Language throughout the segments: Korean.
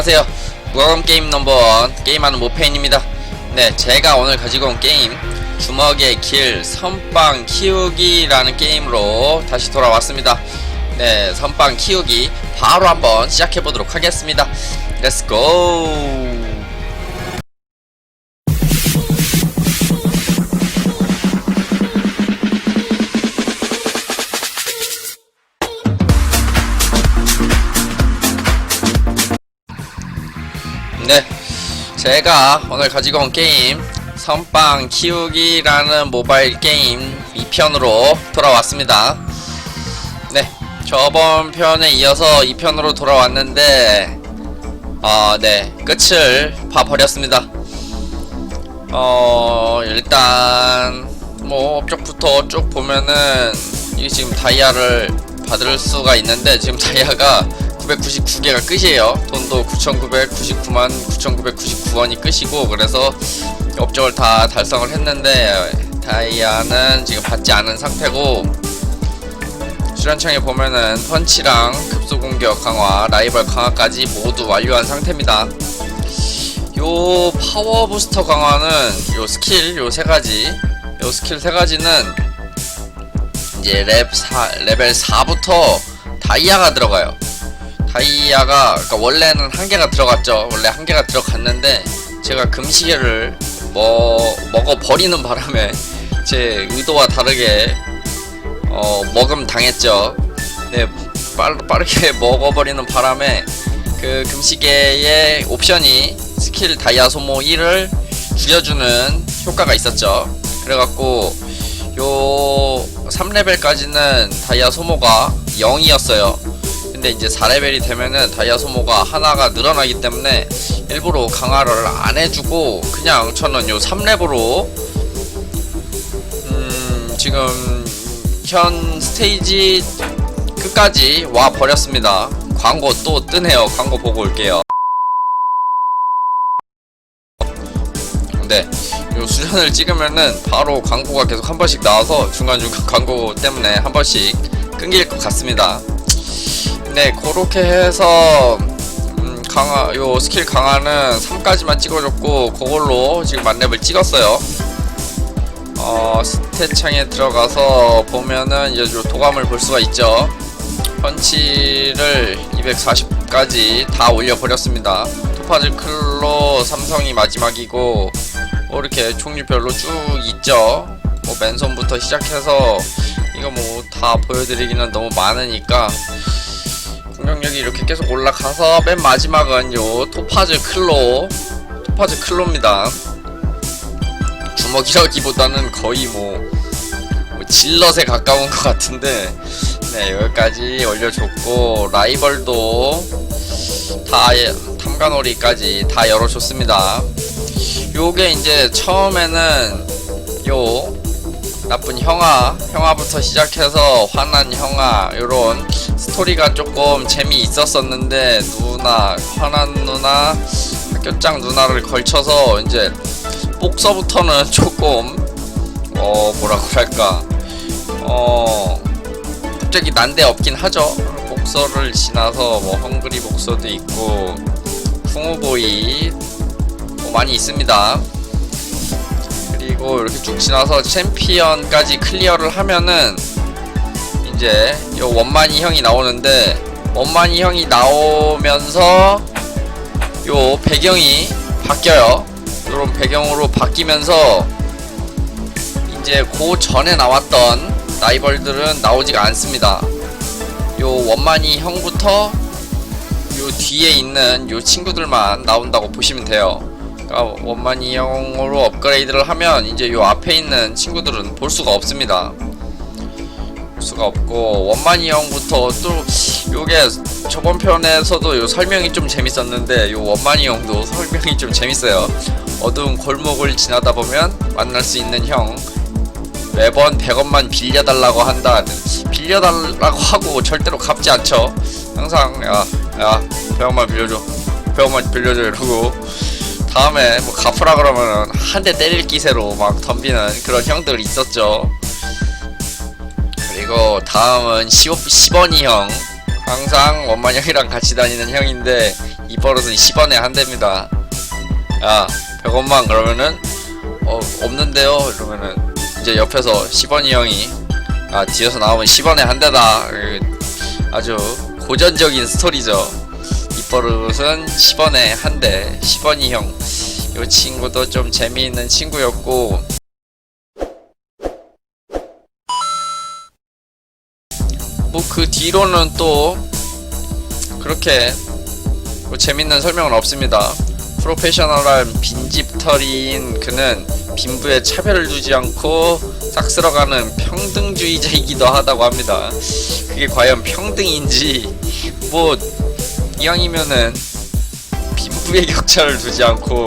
안녕하세요. 무과금 게임 넘버원 게임하는 모페인입니다. 네, 제가 오늘 가지고 온 게임 주먹의 길 선빵 키우기 라는 게임으로 다시 돌아왔습니다. 네, 선빵 키우기 바로 한번 시작해 보도록 하겠습니다. 렛츠 고! 제가 오늘 가지고 온 게임 선빵 키우기라는 모바일 게임 2편으로 돌아왔습니다. 네, 저번 편에 이어서 2편으로 돌아왔는데 어, 네, 끝을 봐버렸습니다. 어, 일단 뭐 업적부터 쭉 보면은 이게 지금 다이아를 받을 수가 있는데 지금 다이아가 999개가 끝이에요. 돈도 9,999만 9,999원이 끝이고 그래서 업적을 다 달성을 했는데 다이아는 지금 받지 않은 상태고 수련창에 보면은 펀치랑 급소 공격 강화, 라이벌 강화까지 모두 완료한 상태입니다. 요 파워 부스터 강화는 요 스킬 요 세 가지 요 스킬 세 가지는 이제 랩 4, 레벨 4부터 다이아가 들어가요. 다이아가 그러니까 원래는 한 개가 들어갔죠. 원래 한 개가 들어갔는데 제가 금시계를 뭐 먹어 버리는 바람에 제 의도와 다르게 어 먹음 당했죠. 네 빠르, 빠르게 먹어버리는 바람에 그 금시계의 옵션이 스킬 다이아 소모 1을 줄여주는 효과가 있었죠. 그래갖고 요 3레벨까지는 다이아 소모가 0이었어요. 근데 이제 4레벨이 되면은 다이아 소모가 하나가 늘어나기 때문에 일부러 강화를 안 해주고 그냥 저는 요 3렙으로 음 지금 현 스테이지 끝까지 와 버렸습니다. 광고 또 뜨네요. 광고 보고 올게요. 네, 요 수련을 찍으면은 바로 광고가 계속 한 번씩 나와서 중간중간 광고 때문에 한 번씩 끊길 것 같습니다. 네, 그렇게 해서 음, 강화 요 스킬 강화는 3까지만 찍어줬고 그걸로 지금 만렙을 찍었어요. 어, 스탯 창에 들어가서 보면은 이제 요 도감을 볼 수가 있죠. 펀치를 240까지 다 올려버렸습니다. 토파즈 클로 삼성이 마지막이고 뭐 이렇게 종류별로 쭉 있죠. 뭐 맨손부터 시작해서 이거 뭐 다 보여드리기는 너무 많으니까 공격력이 이렇게 계속 올라가서 맨 마지막은 요 토파즈 클로 토파즈 클로입니다. 주먹이라기보다는 거의 뭐, 뭐 질럿에 가까운 것 같은데 네 여기까지 올려줬고 라이벌도 다 예, 탐관오리까지 다 열어줬습니다. 요게 이제 처음에는 요 나쁜 형아 형아부터 시작해서 화난 형아 요런 스토리가 조금 재미있었었는데 누나 화난 누나 학교장 누나를 걸쳐서 이제 복서부터는 조금 어 뭐라고 할까. 어 갑자기 난데없긴 하죠. 복서를 지나서 뭐 헝그리 복서도 있고 풍우보이 뭐 많이 있습니다 그리고 이렇게 쭉 지나서 챔피언까지 클리어를 하면은 이제 요 원만이 형이 나오는데 원만이 형이 나오면서 요 배경이 바뀌어요 이런 배경으로 바뀌면서 이제 그 전에 나왔던 라이벌들은 나오지가 않습니다. 요 원만이 형부터 요 뒤에 있는 요 친구들만 나온다고 보시면 돼요. 그러니까 원만이 형으로 업그레이드를 하면 이제 요 앞에 있는 친구들은 볼 수가 없습니다. 볼 수가 없고 원만이 형부터 또 요게 저번 편에서도 요 설명이 좀 재밌었는데 요 원만이 형도 설명이 좀 재밌어요. 어두운 골목을 지나다 보면 만날 수 있는 형. 매번 100원만 빌려달라고 한다. 빌려달라고 하고 절대로 갚지 않죠. 항상 야야 100원만 빌려줘. 100원만 빌려줘 이러고 다음에 뭐 갚으라 그러면은 한대 때릴 기세로 막 덤비는 그런 형들 있었죠. 그리고 다음은 10, 10원이 형. 항상 원만 형이랑 같이 다니는 형인데 이 버릇은 10원에 한 대입니다. 야 100원만 그러면은 어 없는데요? 이러면은 이제 옆에서 10원이 형이 아 뒤에서 나오면 10원에 한 대다. 그, 아주 고전적인 스토리죠. 이 버릇은 10원에 한 대 10원이 형 이 친구도 좀 재미있는 친구였고 뭐 그 뒤로는 또 그렇게 뭐 재밌는 설명은 없습니다. 프로페셔널한 빈집털이인 그는 빈부에 차별을 두지 않고 싹 쓸어가는 평등주의자이기도 하다고 합니다. 그게 과연 평등인지 뭐 이왕이면은 빈부의 격차를 두지 않고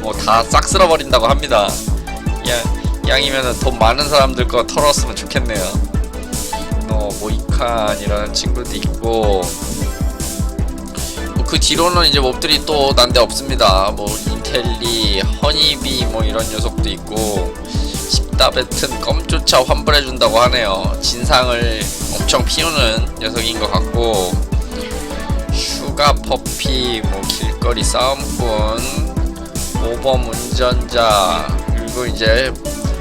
뭐 다 싹 쓸어버린다고 합니다. 이왕, 이왕이면은 돈 많은 사람들 거 털었으면 좋겠네요. 어, 모이칸이라는 친구도 있고 뭐 그 뒤로는 이제 몹들이 또 난데 없습니다. 뭐 인텔리, 허니비 뭐 이런 녀석도 있고 십다 뱉은 껌조차 환불해준다고 하네요. 진상을 엄청 피우는 녀석인 것 같고 슈가 퍼피, 뭐 길거리 싸움꾼, 모범 운전자 그리고 이제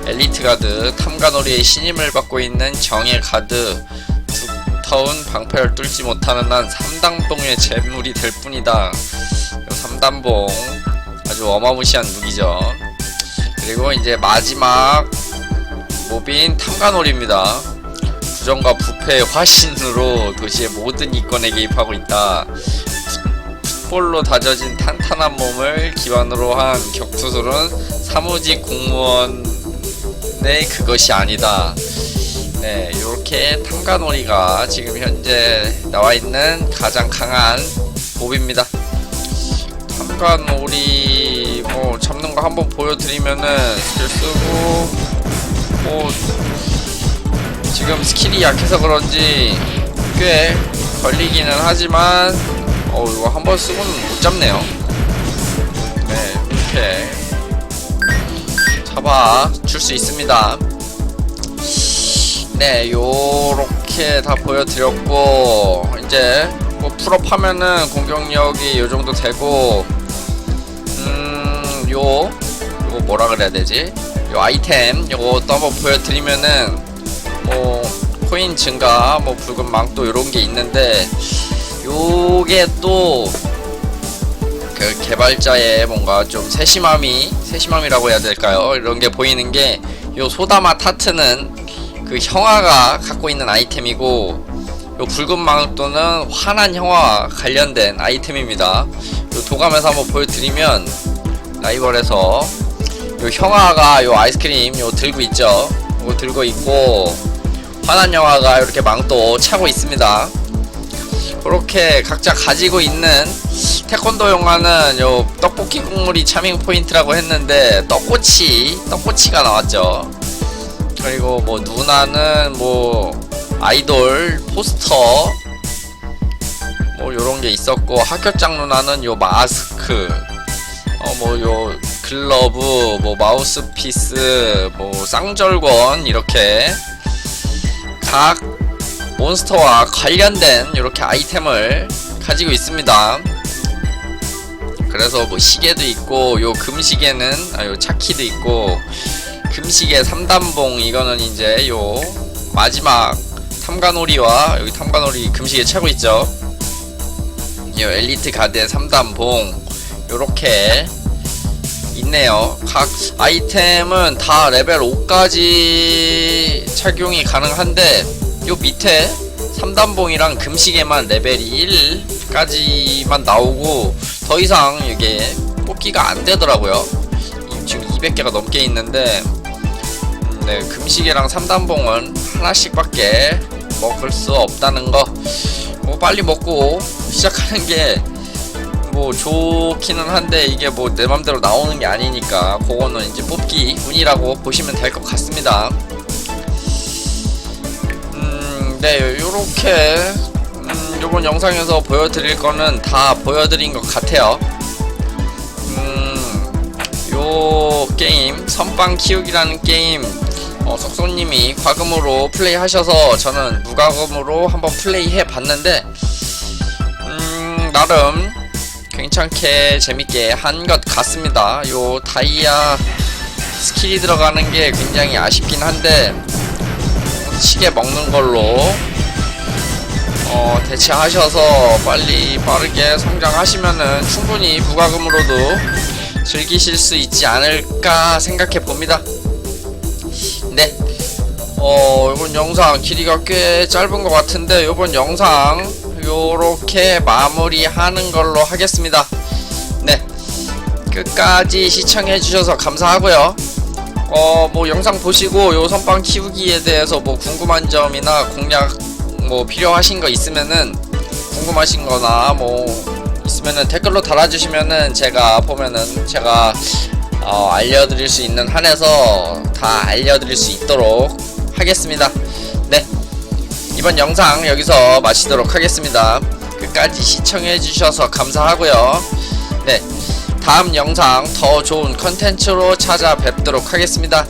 엘리트 가드 탐관오리의 신임을 받고 있는 정예 가드 두터운 방패를 뚫지 못하는 한 3단봉의 재물이 될 뿐이다. 3단봉 아주 어마무시한 무기죠. 그리고 이제 마지막 모빈 탐관오리입니다. 부정과 부패의 화신으로 도시의 모든 이권에 개입하고 있다. 풋볼로 다져진 탄탄한 몸을 기반으로 한 격투술은 사무직 공무원의 그것이 아니다. 네, 이렇게 탐관오리가 지금 현재 나와 있는 가장 강한 몹입니다. 탐관오리 뭐 잡는 거 한번 보여드리면은 스킬 쓰고 뭐 지금 스킬이 약해서 그런지 꽤 걸리기는 하지만 어 이거 한 번 쓰고는 못 잡네요. 네, 이렇게 잡아 줄 수 있습니다. 네, 요렇게 다 보여드렸고 이제 뭐 풀업 하면은 공격력이 요 정도 되고 음, 요 뭐라 그래야 되지? 요 아이템 요거 또 한번 보여드리면은 뭐 코인 증가, 뭐 붉은 망토 요런 게 있는데 요게 또 그 개발자의 뭔가 좀 세심함이 세심함이라고 해야 될까요? 이런 게 보이는 게 요 소다마 타트는 그 형아가 갖고 있는 아이템이고 요 붉은 망토는 환한 형아와 관련된 아이템입니다. 요 도감에서 한번 보여드리면 라이벌에서 요 형아가 요 아이스크림 요 들고 있죠. 요거 들고 있고 환한 형아가 이렇게 망토 차고 있습니다. 그렇게 각자 가지고 있는 태권도 영화는 요 떡볶이 국물이 차밍 포인트라고 했는데 떡꼬치 떡꼬치가 나왔죠. 그리고 뭐 누나는 뭐 아이돌 포스터 뭐 요런 게 있었고 학교장 누나는 요 마스크 어 뭐 요 글러브 뭐 마우스피스 뭐 쌍절곤 이렇게 각 몬스터와 관련된 이렇게 아이템을 가지고 있습니다. 그래서 뭐 시계도 있고 요 금시계는 아 요 차키도 있고 금시계 3단봉 이거는 이제 요 마지막 탐관오리와 여기 탐관오리 금시계 차고 있죠. 요 엘리트 가드의 3단봉 요렇게 있네요. 각 아이템은 다 레벨 5까지 착용이 가능한데 요 밑에 3단봉이랑 금시계만 레벨이 1까지만 나오고 더 이상 이게 뽑기가 안 되더라고요. 이- 지금 200개가 넘게 있는데 음, 네, 금시계랑 3단봉은 하나씩밖에 먹을 수 없다는 거. 뭐 빨리 먹고 시작하는 게 뭐 좋기는 한데 이게 뭐 내 맘대로 나오는 게 아니니까 그거는 이제 뽑기 운이라고 보시면 될 것 같습니다. 음, 네, 요렇게 음, 요번 영상에서 보여드릴 거는 다 보여드린 것 같아요. 음, 요 게임 선빵 키우기라는 게임 어, 석소님이 과금으로 플레이 하셔서 저는 무과금으로 한번 플레이 해 봤는데 음, 나름 괜찮게 재밌게 한 것 같습니다. 요 다이아 스킬이 들어가는 게 굉장히 아쉽긴 한데 치게 먹는 걸로 어, 대체하셔서 빨리 빠르게 성장하시면은 충분히 부가금으로도 즐기실 수 있지 않을까 생각해 봅니다. 네. 어, 이번 영상 길이가 꽤 짧은 것 같은데 이번 영상 요렇게 마무리하는 걸로 하겠습니다. 네. 끝까지 시청해 주셔서 감사하고요. 어, 뭐 영상 보시고 요 선빵 키우기에 대해서 뭐 궁금한 점이나 공략 뭐 필요하신 거 있으면은 궁금하신 거나 뭐 있으면은 댓글로 달아주시면은 제가 보면은 제가 어, 알려드릴 수 있는 한에서 다 알려드릴 수 있도록 하겠습니다. 네. 이번 영상 여기서 마치도록 하겠습니다. 끝까지 시청해 주셔서 감사하고요. 네. 다음 영상 더 좋은 컨텐츠로 찾아뵙도록 하겠습니다.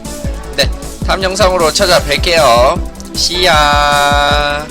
네. 다음 영상으로 찾아뵐게요. 시야.